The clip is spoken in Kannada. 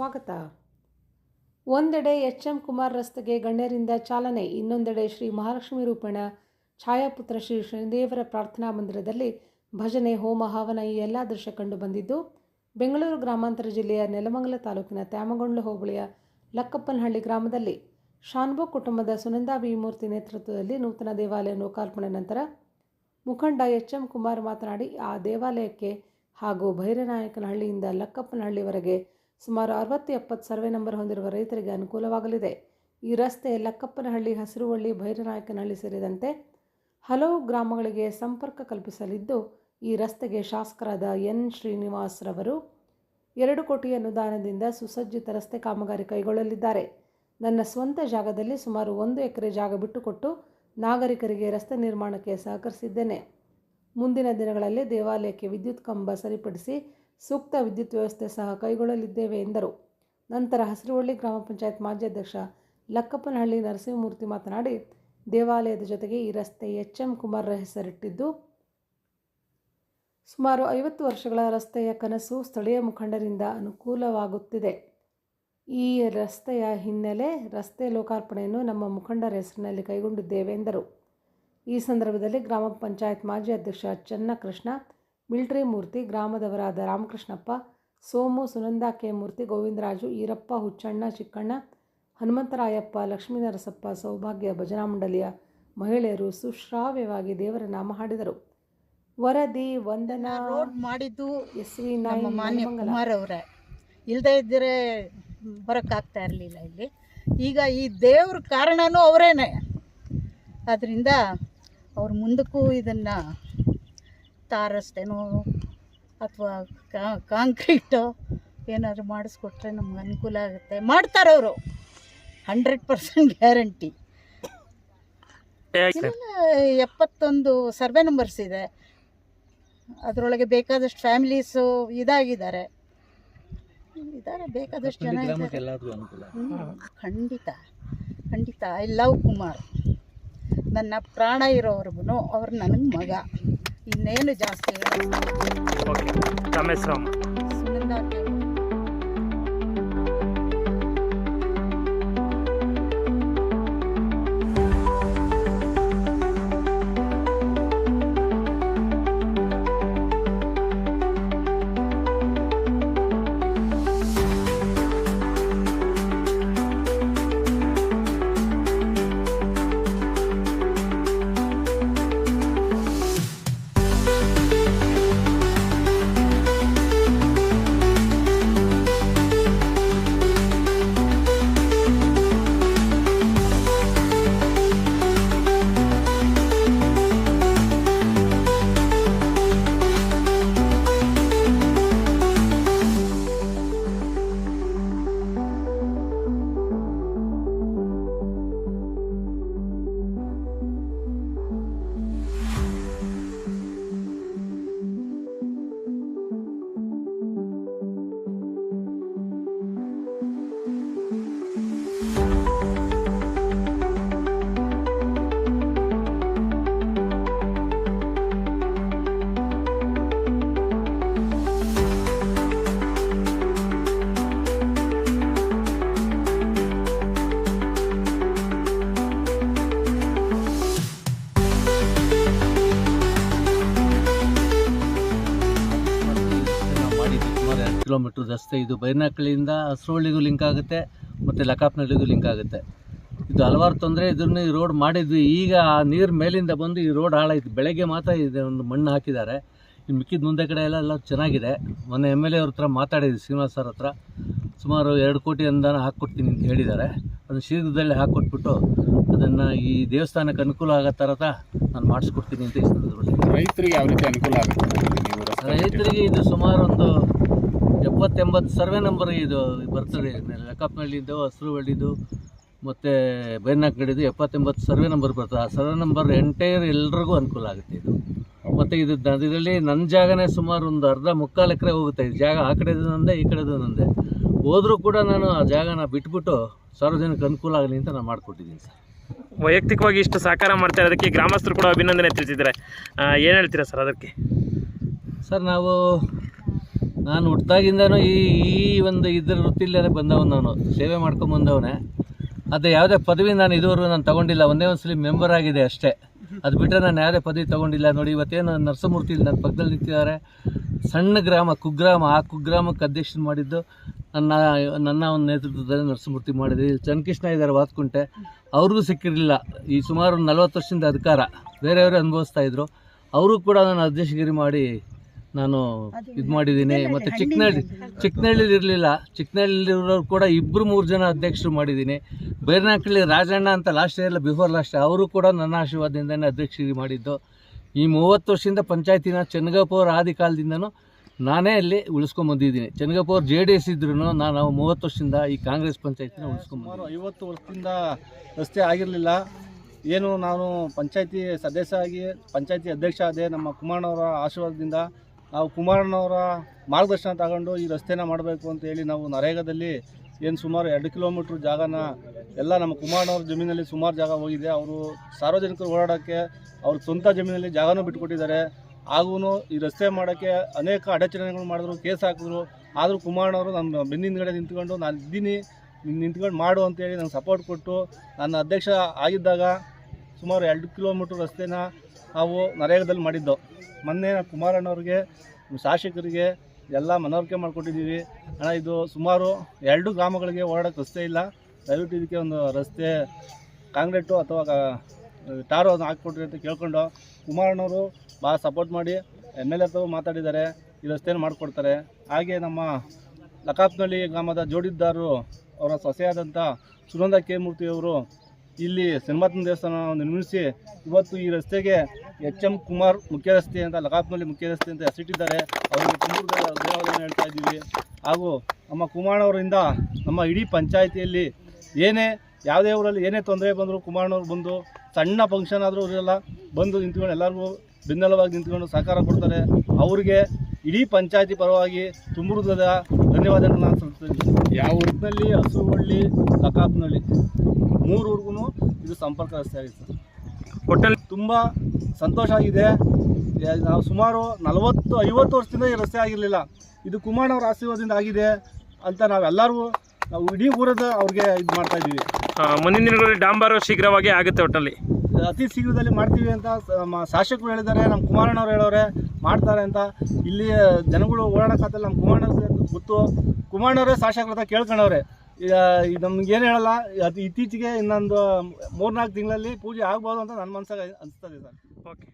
ಸ್ವಾಗತ. ಒಂದೆಡೆ ಎಚ್ ಎಂ ಕುಮಾರ್ ರಸ್ತೆಗೆ ಗಣ್ಯರಿಂದ ಚಾಲನೆ, ಇನ್ನೊಂದೆಡೆ ಶ್ರೀ ಮಹಾಲಕ್ಷ್ಮಿ ರೂಪಣ ಛಾಯಾಪುತ್ರ ಶ್ರೀ ಶನಿದೇವರ ಪ್ರಾರ್ಥನಾ ಮಂದಿರದಲ್ಲಿ ಭಜನೆ, ಹೋಮ, ಹವನ ಈ ಎಲ್ಲ ದೃಶ್ಯ ಕಂಡು ಬಂದಿದ್ದು, ಬೆಂಗಳೂರು ಗ್ರಾಮಾಂತರ ಜಿಲ್ಲೆಯ ನೆಲಮಂಗಲ ತಾಲೂಕಿನ ತ್ಯಾಮಗೊಂಡ್ಲು ಹೋಬಳಿಯ ಲಕ್ಕಪ್ಪನಹಳ್ಳಿ ಗ್ರಾಮದಲ್ಲಿ ಶಾನ್ಭೋ ಕುಟುಂಬದ ಸುನಂದಾ ಬಿ ಮೂರ್ತಿ ನೇತೃತ್ವದಲ್ಲಿ ನೂತನ ದೇವಾಲಯ ಲೋಕಾರ್ಪಣೆ ನಂತರ ಮುಖಂಡ ಎಚ್ ಎಂ ಕುಮಾರ್ ಮಾತನಾಡಿ, ಆ ದೇವಾಲಯಕ್ಕೆ ಹಾಗೂ ಭೈರನಾಯಕನಹಳ್ಳಿಯಿಂದ ಲಕ್ಕಪ್ಪನಹಳ್ಳಿವರೆಗೆ ಸುಮಾರು ಅರವತ್ತು ಎಪ್ಪತ್ತು ಸರ್ವೆ ನಂಬರ್ ಹೊಂದಿರುವ ರೈತರಿಗೆ ಅನುಕೂಲವಾಗಲಿದೆ. ಈ ರಸ್ತೆ ಲಕ್ಕಪ್ಪನಹಳ್ಳಿ ಹಸಿರುವಳ್ಳಿ ಭೈರನಾಯಕನಹಳ್ಳಿ ಸೇರಿದಂತೆ ಹಲವು ಗ್ರಾಮಗಳಿಗೆ ಸಂಪರ್ಕ ಕಲ್ಪಿಸಲಿದ್ದು, ಈ ರಸ್ತೆಗೆ ಶಾಸಕರಾದ ಎನ್. ಶ್ರೀನಿವಾಸ್ ರವರು ಎರಡು ಕೋಟಿ ಅನುದಾನದಿಂದ ಸುಸಜ್ಜಿತ ರಸ್ತೆ ಕಾಮಗಾರಿ ಕೈಗೊಳ್ಳಲಿದ್ದಾರೆ. ನನ್ನ ಸ್ವಂತ ಜಾಗದಲ್ಲಿ ಸುಮಾರು ಒಂದು ಎಕರೆ ಜಾಗ ಬಿಟ್ಟುಕೊಟ್ಟು ನಾಗರಿಕರಿಗೆ ರಸ್ತೆ ನಿರ್ಮಾಣಕ್ಕೆ ಸಹಕರಿಸಿದ್ದೇನೆ. ಮುಂದಿನ ದಿನಗಳಲ್ಲಿ ದೇವಾಲಯಕ್ಕೆ ವಿದ್ಯುತ್ ಕಂಬ ಸರಿಪಡಿಸಿ ಸೂಕ್ತ ವಿದ್ಯುತ್ ವ್ಯವಸ್ಥೆ ಸಹ ಕೈಗೊಳ್ಳಲಿದ್ದೇವೆ ಎಂದರು. ನಂತರ ಹಸಿರುವಳ್ಳಿ ಗ್ರಾಮ ಪಂಚಾಯತ್ ಮಾಜಿ ಅಧ್ಯಕ್ಷ ಲಕ್ಕಪ್ಪನಹಳ್ಳಿ ನರಸಿಂಹಮೂರ್ತಿ ಮಾತನಾಡಿ, ದೇವಾಲಯದ ಜೊತೆಗೆ ಈ ರಸ್ತೆ ಎಚ್ ಎಂ ಕುಮಾರ್ ಹೆಸರಿಟ್ಟಿದ್ದು, ಸುಮಾರು ಐವತ್ತು ವರ್ಷಗಳ ರಸ್ತೆಯ ಕನಸು ಸ್ಥಳೀಯ ಮುಖಂಡರಿಂದ ಅನುಕೂಲವಾಗುತ್ತಿದೆ. ಈ ರಸ್ತೆಯ ಹಿನ್ನೆಲೆ ರಸ್ತೆ ಲೋಕಾರ್ಪಣೆಯನ್ನು ನಮ್ಮ ಮುಖಂಡರ ಹೆಸರಿನಲ್ಲಿ ಕೈಗೊಂಡಿದ್ದೇವೆ ಎಂದರು. ಈ ಸಂದರ್ಭದಲ್ಲಿ ಗ್ರಾಮ ಪಂಚಾಯತ್ ಮಾಜಿ ಅಧ್ಯಕ್ಷ ಚನ್ನಕೃಷ್ಣ ಮಿಲ್ಟ್ರಿ ಮೂರ್ತಿ ಗ್ರಾಮದವರಾದ ರಾಮಕೃಷ್ಣಪ್ಪ ಸೋಮು ಸುನಂದಾ ಕೆ. ಮೂರ್ತಿ ಗೋವಿಂದರಾಜು ಈರಪ್ಪ ಹುಚ್ಚಣ್ಣ ಚಿಕ್ಕಣ್ಣ ಹನುಮಂತರಾಯಪ್ಪ ಲಕ್ಷ್ಮೀನರಸಪ್ಪ ಸೌಭಾಗ್ಯ ಭಜನಾ ಮಂಡಳಿಯ ಮಹಿಳೆಯರು ಸುಶ್ರಾವ್ಯವಾಗಿ ದೇವರ ನಾಮ ಹಾಡಿದರು ವರದಿ ವಂದನಾ ರೋಡ್ ಮಾಡಿದ್ದು ಎಸ್ ವಿ ನಮ್ಮ ಮಾನ್ಯ. ಕುಮಾರ್ ಅವರೇ. ಇಲ್ಲದೆ ಇದ್ದರೆ ಬರೋಕ್ಕಾಗ್ತಾ ಇರಲಿಲ್ಲ ಇಲ್ಲಿ. ಈಗ ಈ ದೇವ್ರ ಕಾರಣನೂ ಅವರೇನೆ. ಅದರಿಂದ ಅವ್ರ ಮುಂದಕ್ಕೂ ಇದನ್ನು ತಾರಸ್ತೇನೋ ಅಥವಾ ಕಾಂಕ್ರೀಟು ಏನಾದರೂ ಮಾಡಿಸ್ಕೊಟ್ರೆ ನಮ್ಗೆ ಅನುಕೂಲ ಆಗುತ್ತೆ. ಮಾಡ್ತಾರೆ ಅವರು. Hundred percent guarantee. ಎಪ್ಪತ್ತೊಂದು ಸರ್ವೆ ನಂಬರ್ಸ್ ಇದೆ. ಅದರೊಳಗೆ ಬೇಕಾದಷ್ಟು ಫ್ಯಾಮಿಲೀಸು ಇದಾಗಿದ್ದಾರೆ. ಇದ್ದಾರೆ ಬೇಕಾದಷ್ಟು ಜನ ಖಂಡಿತ ಖಂಡಿತ. I love Kumar. ನನ್ನ ಪ್ರಾಣ ಇರೋವರೆಗೂ ಅವ್ರು ನನಗೆ ಮಗ. ಇನ್ನೇನು ಜಾಸ್ತಿ ಹೇಳೋದು. ಓಕೆ ಕಿಲೋಮೀಟ್ರ್ ರಸ್ತೆ ಇದು. ಬೈರ್ನಾಕಳಿಯಿಂದ ಹಸ್ರೋಳಿಗೂ ಲಿಂಕ್ ಆಗುತ್ತೆ ಮತ್ತು ಲಕಾಪ್ನಳ್ಳಿಗೂ ಲಿಂಕ್ ಆಗುತ್ತೆ. ಇದು ಹಲವಾರು ತೊಂದರೆ ಇದನ್ನು ಈ ರೋಡ್ ಮಾಡಿದ್ವಿ. ಈಗ ಆ ನೀರು ಮೇಲಿಂದ ಬಂದು ಈ ರೋಡ್ ಹಾಳಾಯಿತು. ಬೆಳಗ್ಗೆ ಮಾತ್ರ ಇದೆ ಒಂದು ಮಣ್ಣು ಹಾಕಿದ್ದಾರೆ. ಇನ್ನು ಮಿಕ್ಕಿದ ಮುಂದೆ ಕಡೆ ಎಲ್ಲ ಎಲ್ಲ ಚೆನ್ನಾಗಿದೆ. ಮೊನ್ನೆ ಎಂ ಎಲ್ ಎ ಅವ್ರ ಹತ್ರ ಮಾತಾಡಿದ್ವಿ ಶ್ರೀನಿವಾಸ್ ಸರ್ ಹತ್ರ. ಸುಮಾರು ಎರಡು ಕೋಟಿ ಅನುದಾನ ಹಾಕ್ಕೊಡ್ತೀನಿ ಅಂತ ಹೇಳಿದ್ದಾರೆ. ಅದನ್ನು ಶೀಘ್ರದಲ್ಲೇ ಹಾಕ್ಕೊಟ್ಬಿಟ್ಟು ಅದನ್ನು ಈ ದೇವಸ್ಥಾನಕ್ಕೆ ಅನುಕೂಲ ಆಗೋ ಥರದ ನಾನು ಮಾಡಿಸ್ಕೊಡ್ತೀನಿ ಅಂತ ಈ ಸಂದರ್ಭದಲ್ಲಿ. ರೈತರಿಗೆ ಯಾವ ರೀತಿ ಅನುಕೂಲ ಆಗುತ್ತೆ ರೈತರಿಗೆ ಇದು ಸುಮಾರು ಒಂದು ಎಪ್ಪತ್ತೆಂಬತ್ತು ಸರ್ವೆ ನಂಬರ್ ಇದು ಬರ್ತದೆ. ಲೆಕ್ಕಪ್ಪನಹಳ್ಳಿದು ಹಸಿರುವಳ್ಳಿದು ಮತ್ತು ಬೈನಾಕಡಿದು ಎಪ್ಪತ್ತೆಂಬತ್ತು ಸರ್ವೆ ನಂಬರ್ ಬರ್ತದೆ. ಆ ಸರ್ವೆ ನಂಬರ್ ಎಂಟೈರ್ ಎಲ್ರಿಗೂ ಅನುಕೂಲ ಆಗುತ್ತೆ ಇದು. ಮತ್ತು ಇದು ಇದರಲ್ಲಿ ನನ್ನ ಜಾಗನೇ ಸುಮಾರು ಒಂದು ಅರ್ಧ ಮುಕ್ಕಾಲು ಎಕರೆ ಹೋಗುತ್ತೆ. ಇದು ಜಾಗ ಆ ಕಡೆದು ನಂದೆ ಈ ಕಡೆದು ನಂದೆ. ಹೋದರೂ ಕೂಡ ನಾನು ಆ ಜಾಗನ ಬಿಟ್ಬಿಟ್ಟು ಸಾರ್ವಜನಿಕ ಅನುಕೂಲ ಆಗಲಿ ಅಂತ ನಾನು ಮಾಡಿಕೊಟ್ಟಿದ್ದೀನಿ ಸರ್. ವೈಯಕ್ತಿಕವಾಗಿ ಇಷ್ಟು ಸಹಕಾರ ಮಾಡ್ತಾರೆ ಅದಕ್ಕೆ ಗ್ರಾಮಸ್ಥರು ಕೂಡ ಅಭಿನಂದನೆ ತಿಳಿಸಿದ್ದಾರೆ. ಏನು ಹೇಳ್ತೀರಾ ಸರ್ ಅದಕ್ಕೆ? ಸರ್ ನಾವು ನಾನು ಹುಟ್ಟಾಗಿಂದನೂ ಈ ಈ ಒಂದು ಇದ್ರ ವೃತ್ತಿಲ್ಲೇ ಬಂದವನು ನಾನು. ಸೇವೆ ಮಾಡ್ಕೊಂಡು ಬಂದವನೇ. ಅದೇ ಯಾವುದೇ ಪದವಿ ನಾನು ಇದುವರೆಗೂ ನಾನು ತಗೊಂಡಿಲ್ಲ. ಒಂದೇ ಒಂದ್ಸಲಿ ಮೆಂಬರ್ ಆಗಿದೆ ಅಷ್ಟೇ. ಅದು ಬಿಟ್ಟರೆ ನಾನು ಯಾವುದೇ ಪದವಿ ತಗೊಂಡಿಲ್ಲ. ನೋಡಿ ಇವತ್ತೇನು ನರಸಮೂರ್ತಿ ನನ್ನ ಪಕ್ಕದಲ್ಲಿ ನಿಂತಿದ್ದಾರೆ. ಸಣ್ಣ ಗ್ರಾಮ, ಕುಗ್ರಾಮ. ಆ ಕುಗ್ರಾಮಕ್ಕೆ ಅಧ್ಯಕ್ಷನ ಮಾಡಿದ್ದು ನನ್ನ ನನ್ನ ಒಂದು ನೇತೃತ್ವದಲ್ಲಿ ನರಸಮೂರ್ತಿ ಮಾಡಿದೆ. ಚನ್ನಕೃಷ್ಣ ಇದ್ದಾರೆ ವಾತ್ಕುಂಟೆ. ಅವ್ರಿಗೂ ಸಿಕ್ಕಿರಲಿಲ್ಲ. ಈ ಸುಮಾರು ನಲವತ್ತು ವರ್ಷದಿಂದ ಅಧಿಕಾರ. ಬೇರೆಯವರೇ ಅನುಭವಿಸ್ತಾ ಇದ್ರು. ಅವರು ಕೂಡ ನಾನು ಅಧ್ಯಕ್ಷಗಿರಿ ಮಾಡಿ ನಾನು ಇದು ಮಾಡಿದ್ದೀನಿ. ಮತ್ತು ಚಿಕ್ಕನಹಳ್ಳಿ ಚಿಕ್ಕನಹಳ್ಳಿಲಿ ಇರಲಿಲ್ಲ. ಚಿಕ್ಕನಹಳ್ಳಿರೋರು ಕೂಡ ಇಬ್ಬರು ಮೂರು ಜನ ಅಧ್ಯಕ್ಷರು ಮಾಡಿದ್ದೀನಿ. ಬೈರ್ನಾಕಳ್ಳಿ ರಾಜಣ್ಣ ಅಂತ ಲಾಸ್ಟ್ ಇಯರ್ ಬಿಫೋರ್ ಲಾಸ್ಟ್ ಅವರು ಕೂಡ ನನ್ನ ಆಶೀರ್ವಾದದಿಂದನೇ ಅಧ್ಯಕ್ಷರಿಗೆ ಮಾಡಿದ್ದು. ಈ ಮೂವತ್ತು ವರ್ಷದಿಂದ ಪಂಚಾಯತಿನ ಚನ್ನಗಪ್ಪವ್ರ ಆದಿ ಕಾಲದಿಂದನೂ ನಾನೇ ಅಲ್ಲಿ ಉಳಿಸ್ಕೊಂಬಂದಿದ್ದೀನಿ ಚೆನ್ನಗಪ್ಪ ಅವ್ರು ಜೆ ಡಿ ಎಸ್ ಇದ್ರು ನಾನು ಮೂವತ್ತು ವರ್ಷದಿಂದ ಈ ಕಾಂಗ್ರೆಸ್ ಪಂಚಾಯತಿನ ಉಳಿಸ್ಕೊಂಬಂದು ಐವತ್ತು ವರ್ಷದಿಂದ ರಸ್ತೆ ಆಗಿರಲಿಲ್ಲ. ಏನು ನಾನು ಪಂಚಾಯತಿ ಸದಸ್ಯ ಆಗಿ ಪಂಚಾಯತಿ ಅಧ್ಯಕ್ಷ ಆದೆ ನಮ್ಮ ಕುಮಾರಣ್ಣವರ ಆಶೀರ್ವಾದದಿಂದ ನಾವು ಕುಮಾರಣ್ಣವರ ಮಾರ್ಗದರ್ಶನ ತಗೊಂಡು ಈ ರಸ್ತೆನ ಮಾಡಬೇಕು ಅಂತ ಹೇಳಿ ನಾವು ನರೇಗಾದಲ್ಲಿ ಏನು ಸುಮಾರು ಎರಡು ಕಿಲೋಮೀಟ್ರ್ ಜಾಗನ ಎಲ್ಲ ನಮ್ಮ ಕುಮಾರಣ್ಣವ್ರ ಜಮೀನಲ್ಲಿ ಸುಮಾರು ಜಾಗ ಹೋಗಿದೆ. ಅವರು ಸಾರ್ವಜನಿಕರು ಓಡಾಡೋಕ್ಕೆ ಅವ್ರ ಸ್ವಂತ ಜಮೀನಲ್ಲಿ ಜಾಗನೂ ಬಿಟ್ಕೊಟ್ಟಿದ್ದಾರೆ. ಆಗೂ ಈ ರಸ್ತೆ ಮಾಡೋಕ್ಕೆ ಅನೇಕ ಅಡಚಣೆಗಳು ಮಾಡಿದ್ರು, ಕೇಸ್ ಹಾಕಿದ್ರು. ಆದರೂ ಕುಮಾರಣ್ಣವರು ನನ್ನ ಬೆನ್ನಿಂದಗಡೆ ನಿಂತ್ಕೊಂಡು, ನಾನು ಇದ್ದೀನಿ ನಿಂತ್ಕೊಂಡು ಮಾಡು ಅಂತೇಳಿ ನಂಗೆ ಸಪೋರ್ಟ್ ಕೊಟ್ಟು ನನ್ನ ಅಧ್ಯಕ್ಷ ಆಗಿದ್ದಾಗ ಸುಮಾರು ಎರಡು ಕಿಲೋಮೀಟ್ರ್ ರಸ್ತೆನ ನಾವು ನರೇಗದಲ್ಲಿ ಮಾಡಿದ್ದು. ಮೊನ್ನೆ ಕುಮಾರಣ್ಣವ್ರಿಗೆ, ಶಾಸಕರಿಗೆ ಎಲ್ಲ ಮನವರಿಕೆ ಮಾಡಿಕೊಟ್ಟಿದ್ದೀವಿ. ಅಣ್ಣ, ಇದು ಸುಮಾರು ಎರಡು ಗ್ರಾಮಗಳಿಗೆ ಓಡಾಡೋಕ್ಕೆ ರಸ್ತೆ ಇಲ್ಲ. ದಯವಿಟ್ಟು ಇದಕ್ಕೆ ಒಂದು ರಸ್ತೆ, ಕಾಂಕ್ರೀಟು ಅಥವಾ ಟಾರು ಅದನ್ನು ಹಾಕ್ಕೊಟ್ರಿ ಅಂತ ಕೇಳ್ಕೊಂಡು ಕುಮಾರಣ್ಣವರು ಭಾಳ ಸಪೋರ್ಟ್ ಮಾಡಿ, ಎಂ ಎಲ್ ಎ ತಗೋ ಮಾತಾಡಿದ್ದಾರೆ. ಈ ರಸ್ತೆಯನ್ನು ಮಾಡಿಕೊಡ್ತಾರೆ. ಹಾಗೆ ನಮ್ಮ ಲಕಾಪ್ನಳ್ಳಿ ಗ್ರಾಮದ ಜೋಡಿದ್ದಾರು ಅವರ ಸೊಸೆಯಾದಂಥ ಸುನಂದ ಕೆ ಮೂರ್ತಿಯವರು ಇಲ್ಲಿ ಸಿನಿಮಾತ್ಮ ದೇವಸ್ಥಾನ ನಿರ್ಮಿಸಿ ಇವತ್ತು ಈ ರಸ್ತೆಗೆ ಎಚ್ ಎಂ ಕುಮಾರ್ ಮುಖ್ಯ ರಸ್ತೆ ಅಂತ ಲಕಾಪ್ನಲ್ಲಿ ಮುಖ್ಯ ರಸ್ತೆ ಅಂತ ಹೆಸರಿಟ್ಟಿದ್ದಾರೆ. ಅವರಿಗೆ ತುಮಕೂರು ಧನ್ಯವಾದವನ್ನು ಹೇಳ್ತಾ ಇದ್ದೀವಿ. ಹಾಗೂ ನಮ್ಮ ಕುಮಾರಣ್ಣವರಿಂದ ನಮ್ಮ ಇಡೀ ಪಂಚಾಯಿತಿಯಲ್ಲಿ ಏನೇ, ಯಾವುದೇ ಊರಲ್ಲಿ ಏನೇ ತೊಂದರೆ ಬಂದರೂ ಕುಮಾರನವ್ರು ಬಂದು, ಸಣ್ಣ ಫಂಕ್ಷನ್ ಆದರೂ ಅವರೆಲ್ಲ ಬಂದು ನಿಂತ್ಕೊಂಡು ಎಲ್ಲರಿಗೂ ಬೆನ್ನೆಲವಾಗಿ ನಿಂತ್ಕೊಂಡು ಸಹಕಾರ ಕೊಡ್ತಾರೆ. ಅವರಿಗೆ ಇಡೀ ಪಂಚಾಯತಿ ಪರವಾಗಿ ತುಮಕೂರುದ ಧನ್ಯವಾದಗಳನ್ನು ಧನ್ಯವಾದಗಳನ್ನ ನಾನು ಸಲ್ಲಿಸ್ತೀನಿ ಯಾವ ಊರಿನಲ್ಲಿ ಹಸುವಳ್ಳಿ ಲಕಾಪ್ನಲ್ಲಿ, ಮೂರು ಊರಿಗೂ ಇದು ಸಂಪರ್ಕ ರಸ್ತೆ ಆಗಿದೆ ಒಟ್ಟಲ್ಲಿ ತುಂಬ ಸಂತೋಷ ಆಗಿದೆ. ನಾವು ಸುಮಾರು ನಲವತ್ತು ಐವತ್ತು ವರ್ಷದಿಂದ ಈ ರಸ್ತೆ ಆಗಿರಲಿಲ್ಲ. ಇದು ಅವರ ಆಶೀರ್ವಾದದಿಂದ ಆಗಿದೆ ಅಂತ ನಾವೆಲ್ಲರೂ ನಾವು ಇಡೀ ಊರದ ಅವ್ರಿಗೆ ಇದು ಮಾಡ್ತಾ ಇದ್ದೀವಿ. ಮುಂದಿನ ದಿನಗಳಲ್ಲಿ ಡಾಂಬಾರು ಶೀಘ್ರವಾಗಿ ಆಗುತ್ತೆ ಒಟ್ಟಲ್ಲಿ ಅತಿ ಶೀಘ್ರದಲ್ಲಿ ಮಾಡ್ತೀವಿ ಅಂತ ಶಾಸಕರು ಹೇಳಿದ್ದಾರೆ ನಮ್ಮ ಕುಮಾರಣ್ಣವ್ರು ಹೇಳೋರೆ ಮಾಡ್ತಾರೆ ಅಂತ. ಇಲ್ಲಿ ಜನಗಳು ಓಡಾಡೋಕ್ಕಾಗಲ್ಲ ನಮ್ಮ ಕುಮಾರಣ್ಣ ಗೊತ್ತು ಕುಮಾರಣ್ಣವರೇ ಶಾಸಕರ ಹತ್ರ ಕೇಳ್ಕೊಂಡವ್ರೆ. ನಮ್ಗೆ ಏನು ಹೇಳಲ್ಲ, ಅದು ಇತ್ತೀಚೆಗೆ ಇನ್ನೊಂದು ಮೂರ್ನಾಲ್ಕು ತಿಂಗಳಲ್ಲಿ ಪೂಜೆ ಆಗ್ಬೋದು ಅಂತ ನನ್ನ ಮನ್ಸಾಗ ಅನಿಸ್ತದೆ ಸರ್. ಓಕೆ